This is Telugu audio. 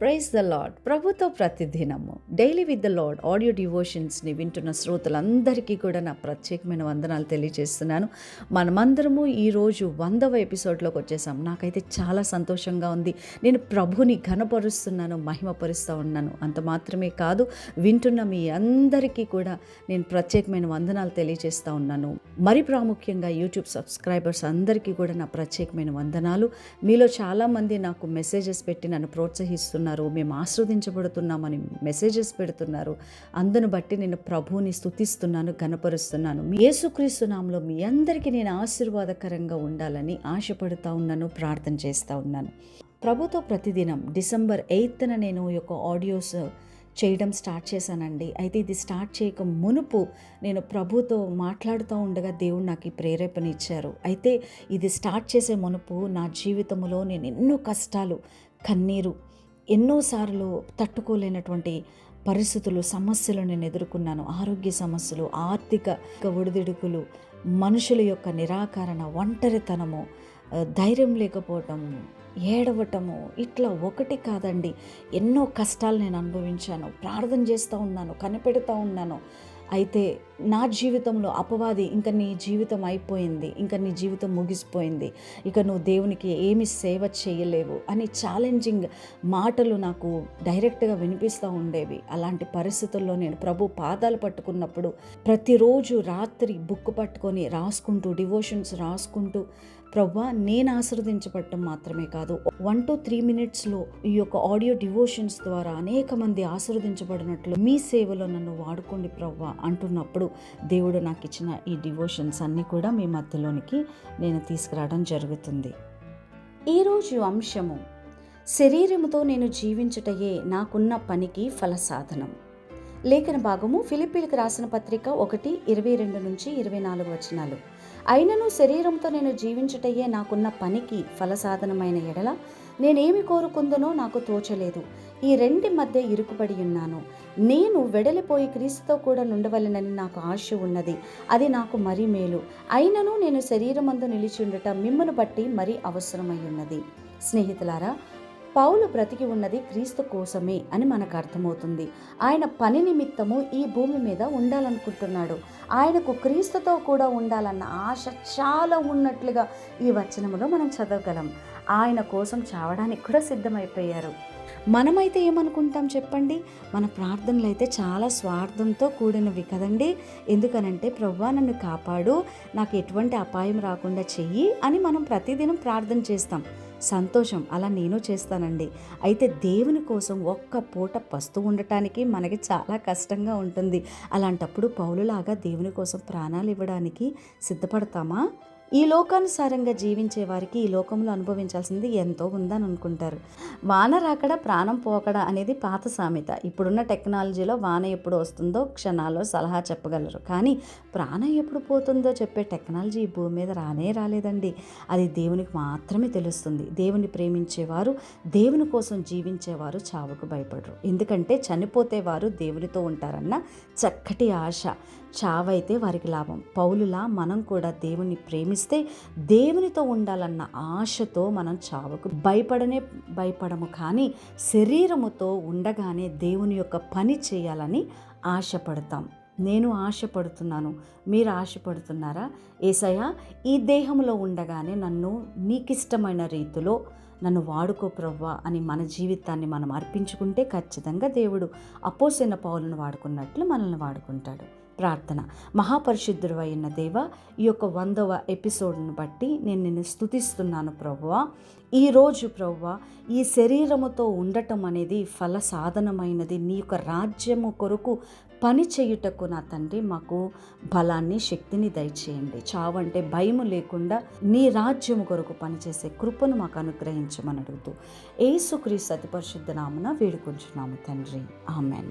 ప్రైజ్ ద లాడ్ ప్రభుతో ప్రతిదినము. Daily with the lord audio డివోషన్స్ని వింటున్న శ్రోతలందరికీ కూడా నా ప్రత్యేకమైన వందనాలు తెలియజేస్తున్నాను. మనమందరము ఈరోజు వందవ ఎపిసోడ్లోకి వచ్చేసాం నాకైతే చాలా సంతోషంగా ఉంది. నేను ప్రభుని ఘనపరుస్తున్నాను మహిమపరుస్తూ ఉన్నాను. అంత మాత్రమే కాదు వింటున్న మీ అందరికీ కూడా నేను ప్రత్యేకమైన వందనాలు తెలియజేస్తూ ఉన్నాను. మరి ప్రాముఖ్యంగా యూట్యూబ్ సబ్స్క్రైబర్స్ అందరికీ కూడా నా ప్రత్యేకమైన వందనాలు. మీలో చాలామంది నాకు మెసేజెస్ పెట్టి నన్ను ప్రోత్సహిస్తున్నారు. మేము ఆస్వాదించబడుతున్నామని మెసేజెస్ పెడుతున్నారు. అందును బట్టి నేను ప్రభువుని స్తుతిస్తున్నాను గనపరుస్తున్నాను మీ యేసుక్రీస్తు నామంలో మీ అందరికీ నేను ఆశీర్వాదకరంగా ఉండాలని ఆశపడుతూ ఉన్నాను ప్రార్థన చేస్తూ ఉన్నాను. ప్రభుతో ప్రతిదినం డిసెంబర్ ఎయిత్న నేను ఈ యొక్క ఆడియోస్ చేయడం స్టార్ట్ చేశానండి. అయితే ఇది స్టార్ట్ చేయక మునుపు నేను ప్రభుతో మాట్లాడుతూ ఉండగా దేవుడు నాకు ఈ ప్రేరేపణ ఇచ్చారు. అయితే ఇది స్టార్ట్ చేసే మునుపు నా జీవితంలో నేను ఎన్నో కష్టాలు కన్నీరు ఎన్నోసార్లు తట్టుకోలేనటువంటి పరిస్థితులు సమస్యలు నేను ఎదుర్కొన్నాను. ఆరోగ్య సమస్యలు ఆర్థిక ఒడిదుడుకులు మనుషుల యొక్క నిరాకరణ ఒంటరితనము ధైర్యం లేకపోవటము ఏడవటము ఇట్లా ఒకటి కాదండి. ఎన్నో కష్టాలు నేను అనుభవించాను. ప్రార్థన చేస్తూ ఉన్నాను కనిపెడుతూ ఉన్నాను. అయితే నా జీవితంలో అపవాది ఇంకా నీ జీవితం అయిపోయింది ఇంకా నీ జీవితం ముగిసిపోయింది ఇక నువ్వు దేవునికి ఏమి సేవ చేయలేవు అని ఛాలెంజింగ్ మాటలు నాకు డైరెక్ట్గా వినిపిస్తూ ఉండేవి. అలాంటి పరిస్థితుల్లో నేను ప్రభు పాదాలు పట్టుకున్నప్పుడు ప్రతిరోజు రాత్రి బుక్ పట్టుకొని రాసుకుంటూ డివోషన్స్ రాసుకుంటూ ప్రభా నేను ఆశీర్వదించబడటం మాత్రమే కాదు. వన్ టు త్రీ మినిట్స్లో ఈ యొక్క ఆడియో డివోషన్స్ ద్వారా అనేక మంది ఆశీర్వదించబడినట్లు మీ సేవలో నన్ను వాడుకోండి ప్రవ్వా అంటున్నప్పుడు దేవుడు నాకు ఇచ్చిన ఈ డివోషన్స్ అన్నీ కూడా మీ మధ్యలోనికి నేను తీసుకురావడం జరుగుతుంది. ఈరోజు అంశము శరీరముతో నేను జీవించుటయే నాకున్న పనికి ఫలసాధనం. లేఖన భాగము ఫిలిపీలకు రాసిన పత్రిక ఒకటి ఇరవై రెండు నుంచి ఇరవై నాలుగు వచనాలు. అయినను శరీరంతో నేను జీవించుటయే నాకున్న పనికి ఫలసాధనమైన ఎడల నేనేమి కోరుకుందనో నాకు తోచలేదు. ఈ రెండి మధ్య ఇరుకుపడి ఉన్నాను. నేను వెడలిపోయి క్రీస్తుతో కూడా నుండవలెనని నాకు ఆశ ఉన్నది. అది నాకు మరీ మేలు. అయినను నేను శరీరమందు నిలిచి ఉండటం మిమ్మను బట్టి మరీ అవసరమై ఉన్నది. స్నేహితులారా పౌలు బ్రతికి ఉన్నది క్రీస్తు కోసమే అని మనకు అర్థమవుతుంది. ఆయన పని నిమిత్తము ఈ భూమి మీద ఉండాలనుకుంటున్నాడు. ఆయనకు క్రీస్తుతో కూడా ఉండాలన్న ఆశ చాలా ఉన్నట్లుగా ఈ వచనములో మనం చదవగలం. ఆయన కోసం చావడానికి కూడా సిద్ధమైపోయారు. మనమైతే ఏమనుకుంటాం చెప్పండి? మన ప్రార్థనలు అయితే చాలా స్వార్థంతో కూడినవి కదండి. ఎందుకనంటే ప్రవ్వా నన్ను కాపాడు. నాకు ఎటువంటి అపాయం రాకుండా చెయ్యి అని మనం ప్రతిదినం ప్రార్థన చేస్తాం. సంతోషం. అలా నేను చేస్తానండి. అయితే దేవుని కోసం ఒక్క పూట పస్తు ఉండటానికి మనకి చాలా కష్టంగా ఉంటుంది. అలాంటప్పుడు పౌలులాగా దేవుని కోసం ప్రాణాలు ఇవ్వడానికి సిద్ధపడతామా? ఈ లోకానుసారంగా జీవించే వారికి ఈ లోకంలో అనుభవించాల్సింది ఎంతో ఉందని అనుకుంటారు. వాన రాకడ ప్రాణం పోకడ అనేది పాత సామెత. ఇప్పుడున్న టెక్నాలజీలో వాన ఎప్పుడు వస్తుందో క్షణాల్లో సలహా చెప్పగలరు. కానీ ప్రాణం ఎప్పుడు పోతుందో చెప్పే టెక్నాలజీ ఈ భూమి మీద రానే రాలేదండి. అది దేవునికి మాత్రమే తెలుస్తుంది. దేవుని ప్రేమించేవారు దేవుని కోసం జీవించేవారు చావుకు భయపడరు. ఎందుకంటే చనిపోతే వారు దేవునితో ఉంటారన్న చక్కటి ఆశ. చావైతే వారికి లాభం. పౌలులా మనం కూడా దేవుని ప్రేమిస్తే దేవునితో ఉండాలన్న ఆశతో మనం చావుకు భయపడనే భయపడము కానీ శరీరముతో ఉండగానే దేవుని యొక్క పని చేయాలని ఆశపడతాం. నేను ఆశపడుతున్నాను. మీరు ఆశపడుతున్నారా? ఏసయ్య ఈ దేహంలో ఉండగానే నన్ను నీకిష్టమైన రీతిలో నన్ను వాడుకో ప్రవ్వా అని మన జీవితాన్ని మనం అర్పించుకుంటే ఖచ్చితంగా దేవుడు అపోసిన పౌలను వాడుకున్నట్లు మనల్ని వాడుకుంటాడు. ప్రార్థన. మహాపరిశుద్ధుడు అయిన దేవ ఈ యొక్క వందవ ఎపిసోడ్ను బట్టి నేను నిన్ను స్తుతిస్తున్నాను ప్రభువా. ఈరోజు ప్రభువా ఈ శరీరముతో ఉండటం అనేది ఫల సాధనమైనది నీ యొక్క రాజ్యము కొరకు పని చేయుటకు నా తండ్రి మాకు బలాన్ని శక్తిని దయచేయండి. చావంటే భయము లేకుండా నీ రాజ్యము కొరకు పనిచేసే కృపను మాకు అనుగ్రహించమని అడుగుతూ ఏసుక్రీస్తు అతి పరిశుద్ధ నామున వేడుకుంటున్నాము తండ్రి. ఆమెన్.